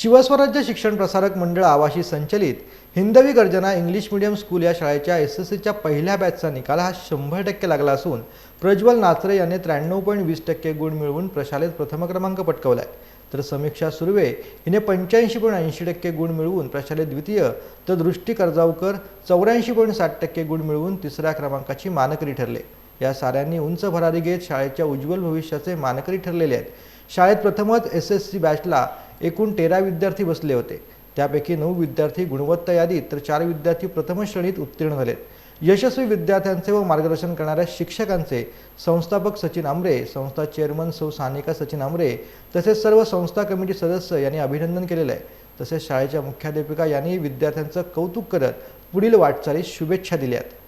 शिवस्वराज्य शिक्षण प्रसारक मंडळ आवाशी संचलित हिंदवी गर्जना इंग्लिश मीडियम स्कूल या शाळेच्या एस एस सीच्या पहिल्या बॅचचा निकाल हा शंभर टक्के लागला असून प्रज्वल नाचरे याने त्र्याण्णव पॉईंट वीस टक्के गुण मिळवून प्रशालेत प्रथम क्रमांक पटकावलाय. तर समीक्षा सुर्वे हिने पंच्याऐंशी पॉईंट ऐंशी टक्के गुण मिळवून प्रशालेत द्वितीय तर दृष्टी कर्जावकर चौऱ्याऐंशी पॉईंट साठ टक्के गुण मिळवून तिसऱ्या क्रमांकाची मानकरी ठरले. या साऱ्यांनी उंच भरारी घेत शाळेच्या उज्ज्वल भविष्याचे मानकरी ठरलेले आहेत. शाळेत प्रथमच एस एस सी बॅचला एकूण तेरा विद्यार्थी बसले होते. त्यापैकी नऊ विद्यार्थी गुणवत्ता यादीत तर चार विद्यार्थी प्रथम श्रेणीत उत्तीर्ण झालेत. यशस्वी विद्यार्थ्यांचे व मार्गदर्शन करणाऱ्या शिक्षकांचे संस्थापक सचिन आमरे संस्था चेअरमन सौ सानिका सचिन आमरे तसेच सर्व संस्था कमिटी सदस्य यांनी अभिनंदन केलेलं आहे. तसेच शाळेच्या मुख्याध्यापिका यांनी विद्यार्थ्यांचं कौतुक करत पुढील वाटचालीस शुभेच्छा दिल्यात